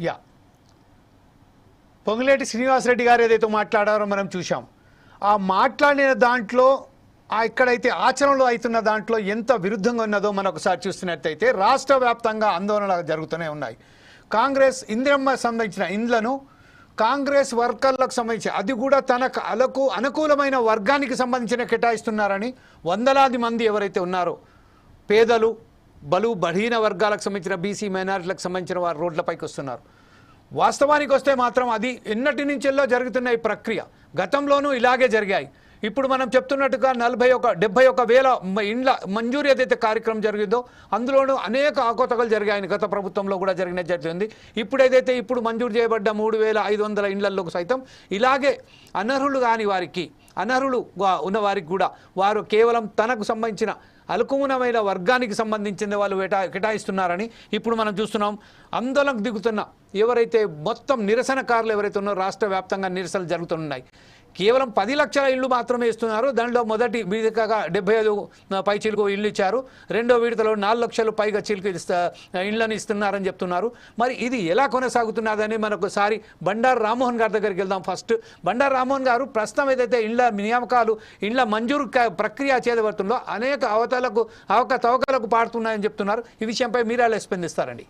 Yeah. Ponguleti Srinivasa Reddy గారు ఏదైతే మాట్లాడారో మనం చూసాం ఆ మాట్లాడిన దాంట్లో ఆ ఇక్కడైతే ఆచరణలో అవుతున్న దాంట్లో ఎంత విరుద్ధంగా ఉన్నదో మనం ఒకసారి చూస్తున్నట్టయితే రాష్ట్ర వ్యాప్తంగా ఆందోళనలు జరుగుతూనే ఉన్నాయి. కాంగ్రెస్ ఇంద్రమ్మ సంబంధించిన ఇండ్లను కాంగ్రెస్ వర్కర్లకు సంబంధించి అది కూడా తన అలకు అనుకూలమైన వర్గానికి సంబంధించిన కేటాయిస్తున్నారని వందలాది మంది ఎవరైతే ఉన్నారో పేదలు బలు బలహీన వర్గాలకు సంబంధించిన బీసీ మైనారిటీలకు సంబంధించిన వారు రోడ్లపైకి వస్తున్నారు. వాస్తవానికి వస్తే మాత్రం అది ఎన్నటి నుంచెల్లో జరుగుతున్న ఈ ప్రక్రియ. గతంలోనూ ఇలాగే జరిగాయి. ఇప్పుడు మనం చెప్తున్నట్టుగా నలభై ఒక డెబ్బై ఒక వేల ఇండ్ల మంజూరు ఏదైతే కార్యక్రమం జరిగిందో అందులోనూ అనేక ఆకోతకలు జరిగాయి గత ప్రభుత్వంలో కూడా జరిగిన జరిగింది ఇప్పుడు ఏదైతే ఇప్పుడు మంజూరు చేయబడ్డ మూడు వేల ఐదు వందల ఇండ్లలో సైతం ఇలాగే అనర్హులు కాని వారికి అనర్హులు ఉన్నవారికి ఉన్న వారికి కూడా వారు కేవలం తనకు సంబంధించిన అలుకుమునమైన వర్గానికి సంబంధించిన వాళ్ళు కేటా కేటాయిస్తున్నారని ఇప్పుడు మనం చూస్తున్నాం. ఆందోళనకు దిగుతున్న ఎవరైతే మొత్తం నిరసనకారులు ఎవరైతే ఉన్నారో రాష్ట్ర వ్యాప్తంగా నిరసనలు జరుగుతున్నాయి. కేవలం పది లక్షల ఇళ్ళు మాత్రమే ఇస్తున్నారు. దానిలో మొదటి విడతగా డెబ్బై ఐదు పై చిలుకు ఇల్లు ఇచ్చారు. రెండో విడతలో నాలుగు లక్షలు పైగా చిలుకు ఇస్తా ఇళ్ళని ఇస్తున్నారని చెప్తున్నారు. మరి ఇది ఎలా కొనసాగుతున్నదని మనొకసారి బండారు రామ్మోహన్ గారి దగ్గరికి వెళ్దాం. ఫస్ట్ బండారు రామ్మోహన్ గారు ప్రస్తుతం ఏదైతే ఇండ్ల నియామకాలు ఇండ్ల మంజూరు క- ప్రక్రియ చేదబడుతుందో అనేక అవతలకు అవకతవకలకు పాడుతున్నాయని చెప్తున్నారు. ఈ విషయంపై మీరు ఎలా స్పందిస్తారండి.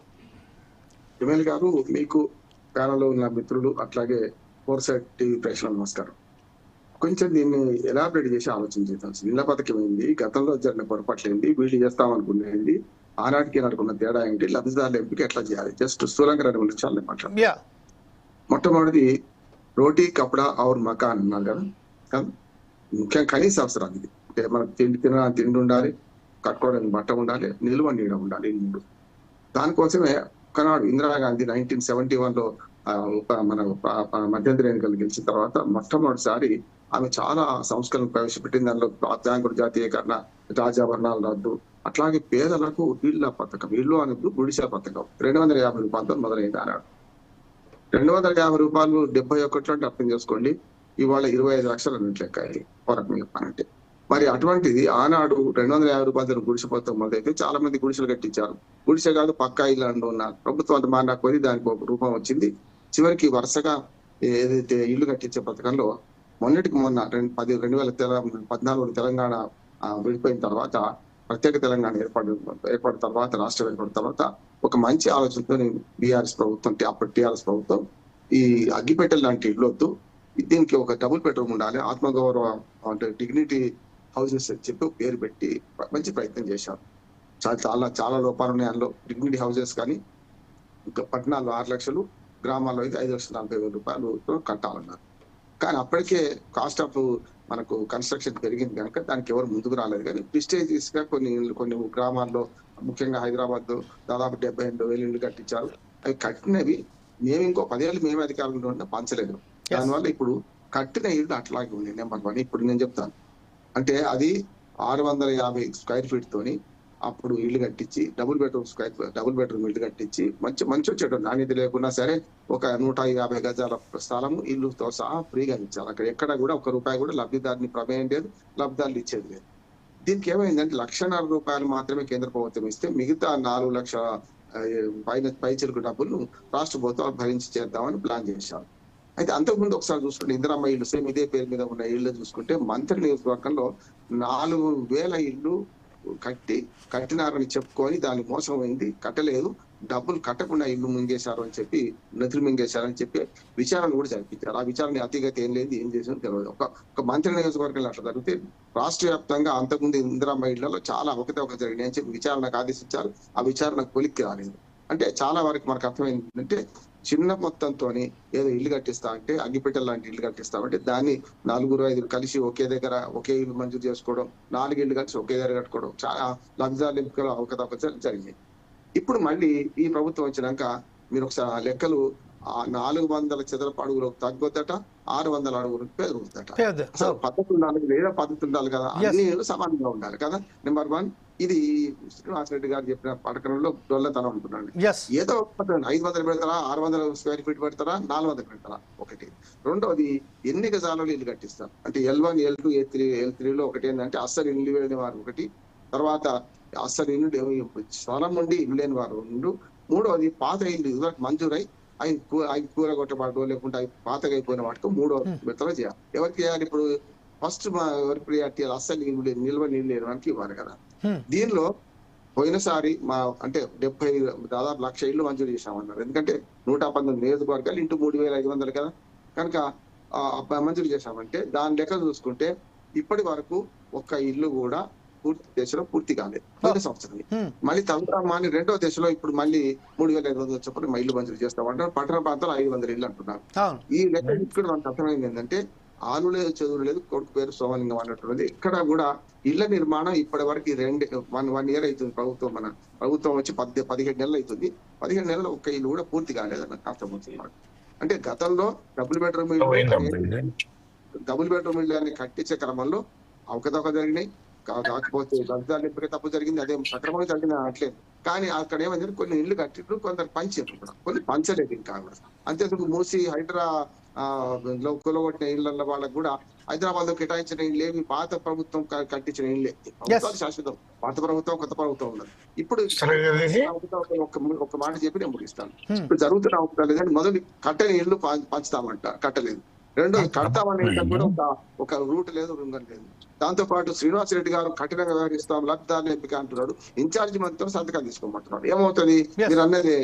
గారు మీకు ప్యానల్లో ఉన్న మిత్రులు అట్లాగే ఫోర్ సైడ్ టీవీ ప్రేక్షకులు నమస్కారం. కొంచెం దీన్ని ఎలాబరేట్ చేసి ఆలోచన చేద్దాం ఇళ్ళ పథకం ఏంది గతంలో జరిగిన పొరపాట్లు ఏంది వీళ్ళు చేస్తామనుకునేది ఆనాటికి నాడుకున్న తేడా ఏంటి లబ్ధిదారుల ఎంపిక ఎట్లా చేయాలి జస్ట్ స్థూలంగా రెండు మూడు నిమిషాలు మాట్లాడు మొట్టమొదటిది రోటీ కపడా ఔర్ మకాన్ అన్నారు కదా? ముఖ్యంగా కనీస అవసరాలు ఇది. అంటే మనకు తిండి తిన తిండి ఉండాలి కట్టుకోవడానికి బట్ట ఉండాలి నిల్వ నీడ ఉండాలి ఈ మూడు. దానికోసమే ఒకనాడు ఇందిరాగాంధీ నైన్టీన్ సెవెంటీ వన్లో ఆ, ఒక మన మధ్యంతర ఎన్నికలు గెలిచిన తర్వాత మొట్టమొదటిసారి ఆమె చాలా సంస్కరణ ప్రవేశపెట్టింది. దానిలో బ్యాంకుల జాతీయకరణ రాజాభరణాలు రద్దు. అట్లాగే పేదలకు ఇళ్ళ పథకం ఇల్లు అనేది గుడిసెల పథకం. రెండు వందల యాభై రూపాయలతో మొదలైంది అన్నాడు రెండు వందల యాభై రూపాయలు డెబ్బై ఒకటిలో అంటే అర్థం చేసుకోండి. ఇవాళ ఇరవై ఐదు లక్షల అన్నట్లు లెక్క ఇది. చెప్పాలంటే మరి అటువంటిది ఆనాడు రెండు వందల యాభై రూపాయలు గుడిసె పథకం మొదలైతే చాలా మంది గుడిసెలు కట్టించారు. గుడిసె కాదు పక్కా ఇల్లు అంటూ ఉన్నారు. ప్రభుత్వాలు మారినకపోయి దానికి ఒక రూపం వచ్చింది. చివరికి వరుసగా ఏదైతే ఇల్లు కట్టించే పథకంలో మొన్నటికి మొన్న రెండు పది రెండు వేల పద్నాలుగు తెలంగాణ విడిపోయిన తర్వాత ప్రత్యేక తెలంగాణ ఏర్పడిన ఏర్పడిన తర్వాత రాష్ట్రం ఏర్పడిన తర్వాత ఒక మంచి ఆలోచనతో బీఆర్ఎస్ ప్రభుత్వం టి- అప్పటి టీఆర్ఎస్ ప్రభుత్వం ఈ అగ్గిపెట్టెలు లాంటి ఇల్లు వద్దు. దీనికి ఒక డబుల్ బెడ్రూమ్ ఉండాలి. ఆత్మగౌరవ అంటే డిగ్నిటీ హౌసెస్ అని చెప్పి పేరు పెట్టి మంచి ప్రయత్నం చేశారు చాలా చాలా చాలా లోపాలు ఉన్నాయి అందులో. డిగ్నిటీ హౌసెస్ కానీ ఇంకా పట్టణాల్లో ఆరు లక్షలు గ్రామాల్లో అయితే ఐదు లక్షల నలభై వేల రూపాయలు కట్టాలన్నారు. కానీ అప్పటికే కాస్ట్ ఆఫ్ మనకు కన్స్ట్రక్షన్ పెరిగింది కనుక దానికి ఎవరు ముందుకు రాలేదు. కానీ ప్రిస్టేజియస్గా కొన్ని కొన్ని గ్రామాల్లో ముఖ్యంగా హైదరాబాద్ దాదాపు డెబ్బై ఎనిమిది వేలు ఇల్లు కట్టించారు. అవి కట్టినవి మేము ఇంకో పదేళ్ళు మేము అధికారంలో ఉన్నా పంచలేదు. దానివల్ల ఇప్పుడు కట్టిన ఇల్లు అట్లాగే ఉంది నెంబర్ వన్. ఇప్పుడు నేను చెప్తాను. అంటే అది ఆరు వందల యాభై స్క్వేర్ ఫీట్ తోని అప్పుడు ఇల్లు కట్టించి double bedroom square double bedroom ఇల్లు కట్టించి మంచి మంచి వచ్చేట నాణ్యత లేకున్నా సరే ఒక నూట యాభై గజాల స్థలము ఇల్లుతో సహా ఫ్రీగా ఇచ్చారు. అక్కడ ఎక్కడ కూడా ఒక రూపాయి కూడా లబ్ధిదారుని ప్రమేయం లేదు లబ్ధిదారులు ఇచ్చేది లేదు. దీనికి ఏమైందంటే లక్షన్నర రూపాయలు మాత్రమే కేంద్ర ప్రభుత్వం ఇస్తే మిగతా నాలుగు లక్షల పైన పై చెరుకు డబ్బులు రాష్ట్ర ప్రభుత్వాలు భరించి చేద్దామని ప్లాన్ చేశారు. అయితే అంతకుముందు ఒకసారి చూసుకుంటే ఇందిరమ్మ ఇల్లు సేమ్ ఇదే పేరు మీద ఉన్న ఇల్లు చూసుకుంటే మంత్రి నియోజకవర్గంలో నాలుగు వేల ఇల్లు కట్టి కట్టినారని చెప్పుకొని దాని మోసం అయింది కట్టలేదు. డబ్బులు కట్టకుండా ఇల్లు మింగేశారు అని చెప్పి నిధులు మింగేశారని చెప్పి విచారణ కూడా జరిపించారు. ఆ విచారణ అతిగత ఏం లేదు ఏం చేసిందో తెలియదు. ఒక ఒక మంత్రి నియోజకవర్గంలో అట్లా జరిగితే రాష్ట్ర వ్యాప్తంగా అంతకుముందు ఇందిరా ఇళ్ళలో చాలా ఒకటే జరిగినాయి అని చెప్పి విచారణకు ఆదేశించారు. ఆ విచారణ కొలిక్కి రాలేదు. అంటే చాలా వరకు మనకు అర్థమైంది ఏంటంటే చిన్న మొత్తంతోని ఏదో ఇల్లు కట్టిస్తా అంటే అగ్గిపెట్టెల లాంటి ఇల్లు కట్టిస్తామంటే దాన్ని నలుగురు ఐదుగురు కలిసి ఒకే దగ్గర ఒకే ఇల్లు మంజూరు చేసుకోవడం నాలుగు ఇల్లు కలిసి ఒకే దగ్గర కట్టుకోవడం చాలా లబ్ధిదారుల ఎంపికలు అవకతవకలు జరిగాయి ఇప్పుడు మళ్ళీ ఈ ప్రభుత్వం వచ్చినాక మీరు ఒకసారి లెక్కలు ఆ నాలుగు వందల చదరపు అడుగులకు తగ్గొద్దట ఆరు వందల అడుగులకు పెరుగుద్దట పేద అసలు పద్ధతి ఉండాలి లేదా పద్ధతి ఉండాలి కదా. అన్ని సమానంగా ఉండాలి కదా. నెంబర్ వన్ ఇది శ్రీనివాస్ రెడ్డి గారు చెప్పిన పథకంలో డొల్లతనం ఎస్ ఏదో ఐదు వందలు పెడతారా ఆరు వందల స్క్వేర్ ఫీట్ పెడతారా నాలుగు వందలు పెడతారా? ఒకటి. రెండోది ఎన్ని గజాలలో ఇల్లు కట్టిస్తారు? అంటే L one L two L three L త్రీలో ఒకటి ఏంటంటే అస్సలు ఇల్లు లేని వారు ఒకటి. తర్వాత అస్సలు ఇల్లు స్థలం ఉండి ఇల్లు లేని వారు రెండు. మూడోది పాత ఇల్లు ఇదివరకు మంజూరై అవి కూ- అవి కూర కొట్టబడో లేకుంటే అవి పాతగా అయిపోయిన వాటికి మూడో విడతలో చేయాలి. ఎవరికి చేయాలి ఇప్పుడు? ఫస్ట్ మా ఎవరి ప్రియారిటీ అస్సలు నిల్వ నీళ్ళు లేని ఇవ్వాలి కదా. హ్మ్. దీనిలో పోయినసారి మా అంటే డెబ్బై దాదాపు లక్ష ఇల్లు మంజూరు చేశామన్నారు. ఎందుకంటే నూట పంతొమ్మిది నియోజకవర్గాలు ఇంటూ మూడు వేల ఐదు వందలు కదా. కనుక మంజూరు చేశామంటే దాని లెక్క చూసుకుంటే ఇప్పటి వరకు ఒక్క ఇల్లు కూడా పూర్తి దశలో పూర్తి కాలేదు పోయిన సంవత్సరం. మళ్ళీ తర్వాత మాని రెండో దశలో ఇప్పుడు మళ్ళీ మూడు వేల ఐదు వందలు మా ఇల్లు మంజూరు చేస్తామంటారు పట్టణ ప్రాంతాలు ఐదు వందల ఇల్లు అంటున్నారు. ఈ లెక్క ఇక్కడ మనకు అర్థమైంది ఏంటంటే ఆలు లేదు చదువు లేదు కొడుకు పేరు సోమలింగం అన్నటువంటిది. ఇక్కడ కూడా ఇళ్ళ నిర్మాణం ఇప్పటి వరకు రెండు వన్ వన్ ఇయర్ అవుతుంది ప్రభుత్వం మన ప్రభుత్వం వచ్చి పది పదిహేడు నెలలు అవుతుంది. పదిహేడు నెలలు ఒక్క ఇల్లు కూడా పూర్తి కాలేదని అర్థమవుతుంది. అంటే గతంలో డబుల్ బెడ్రూమ్ ఇల్లు డబుల్ బెడ్రూమ్ ఇల్లు అని కట్టించే క్రమంలో అవకతవక జరిగినాయి. కాకపోతే లబ్ధిదారులు ఎంపిక తప్పు జరిగింది అదే సక్రమంగా జరిగింది అనట్లేదు కానీ అక్కడ ఏమైంది కొన్ని ఇల్లు కట్టిండ్రు కొందరు పంచారు కూడా కొన్ని పంచలేదు ఇంకా కూడా. అంతేందుకు మూసి హైదరా లో కొలగొట్టిన ఇళ్ళ వాళ్ళకు కూడా హైదరాబాద్లో కేటాయించిన ఏమి పాత ప్రభుత్వం కట్టించిన ప్రభుత్వాలు శాశ్వతం. పాత ప్రభుత్వం కొత్త ప్రభుత్వం ఉన్నది. ఇప్పుడు ఒక మాట చెప్పి నేను ముగిస్తాను. ఇప్పుడు జరుగుతున్న అవసరాలు కానీ మొదలు కట్టని ప- పంచుతామంట కట్టలేదు. రెండో కడతామనే కూడా ఒక ఒక రూట్ లేదు రుంగం లేదు. దాంతో పాటు శ్రీనివాస్ రెడ్డి గారు కఠినంగా వ్యవహరిస్తాం లబ్ధిదారులు ఎంపిక అంటున్నాడు. ఇన్ఛార్జ్ మంత్రితో సంతకాలు తీసుకోమంటున్నాడు. ఏమవుతుంది. మీరు అన్నది.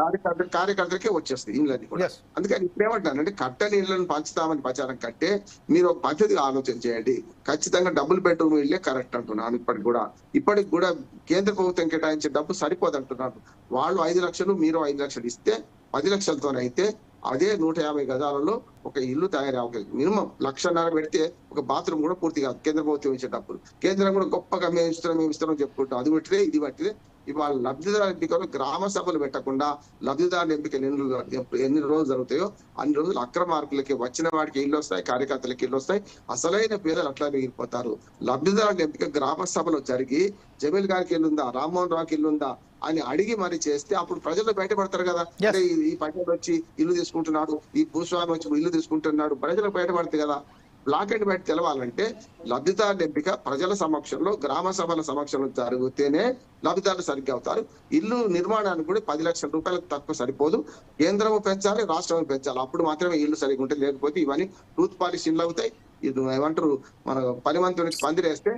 కార్యకర్త కార్యకర్తలకే వచ్చేస్తాయి ఇళ్ళని కూడా. అందుకని ఇప్పుడు ఏమంటానంటే కట్టని ఇళ్ళను పంచుతామని ప్రచారం కట్టే మీరు ఒక పద్ధతిగా ఆలోచన చేయండి. ఖచ్చితంగా డబుల్ బెడ్రూమ్ ఇల్లే కరెక్ట్ అంటున్నాను ఇప్పటికి కూడా. ఇప్పటికి కూడా కేంద్ర ప్రభుత్వం కేటాయించే డబ్బు సరిపోదు అంటున్నారు వాళ్ళు ఐదు లక్షలు మీరు ఐదు లక్షలు ఇస్తే పది లక్షలతోనైతే అదే నూట యాభై గజాలలో ఒక ఇల్లు తయారవుతుంది మినిమం లక్షన్నర పెడితే ఒక బాత్రూమ్ కూడా పూర్తి కాదు. కేంద్ర ప్రభుత్వం ఇచ్చే డబ్బులు కేంద్రం కూడా గొప్పగా మేము ఇస్తున్నాం మేము ఇస్తున్నాం చెప్పుకుంటాం. అది పెట్టిదే ఇది పట్టిదే ఇవాళ లబ్ధిదారు ఎంపికలు గ్రామ సభలు పెట్టకుండా లబ్ధిదారుల ఎంపికలు ఎన్ని రోజులు- ఎన్ని రోజులు జరుగుతాయో అన్ని రోజులు అక్రమార్కులకి వచ్చిన వాడికి ఇల్లు వస్తాయి కార్యకర్తలకి ఇల్లు వస్తాయి. అసలైన పేదలు అట్లా మిగిలిపోతారు. లబ్ధిదారుల ఎంపిక గ్రామ సభలో జరిగి జమీల్ గారికి ఇల్లు ఉందా రామ్మోహన్ రావుకి ఇల్లు ఉందా అని అడిగి మరి చేస్తే అప్పుడు ప్రజలు బయటపడతారు కదా. అంటే ఈ- పంచాయతీ వచ్చి ఇల్లు తీసుకుంటున్నాడు ఈ భూస్వామి వచ్చి ఇల్లు తీసుకుంటున్నాడు ప్రజలు బయటపడతాయి కదా బ్లాక్ అండ్ వైట్ తెలవాలంటే లబ్ధిదారుల ఎంపిక ప్రజల సమక్షంలో గ్రామ సభల సమక్షంలో జరిగితేనే లబ్ధిదారులు సరిగ్గా అవుతారు. ఇల్లు నిర్మాణానికి కూడా పది లక్షల రూపాయలకు తక్కువ సరిపోదు. కేంద్రము పెంచాలి రాష్ట్రము పెంచాలి. అప్పుడు మాత్రమే ఇల్లు సరిగ్గా ఉంటాయి లేకపోతే ఇవన్నీ టూత్ పాలిష్ ఇల్లు అవుతాయి. ఇది ఏమంటారు మన పని మంత్రునికి పందిరేస్తే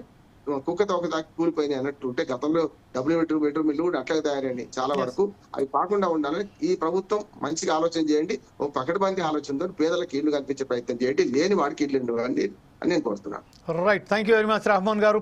కుక్క తోక దాకా కూలిపోయినాయి అన్నట్టు ఉంటే గతంలో డబ్ల్యూ బెడ్రూమ్ బెడ్రూమ్ ఇల్లు కూడా అట్లాగే తయారైనాయి చాలా వరకు. అవి కాకుండా ఉండాలని ఈ ప్రభుత్వం మంచిగా ఆలోచన చేయండి. ఒక పకడ్బందీ ఆలోచనతో పేదలకు ఇల్లు కల్పించే ప్రయత్నం చేయండి. లేని వాడికి ఇల్లు ఇవ్వండి అని నేను కోరుతున్నాను. Right thank you very much Rahman గారు.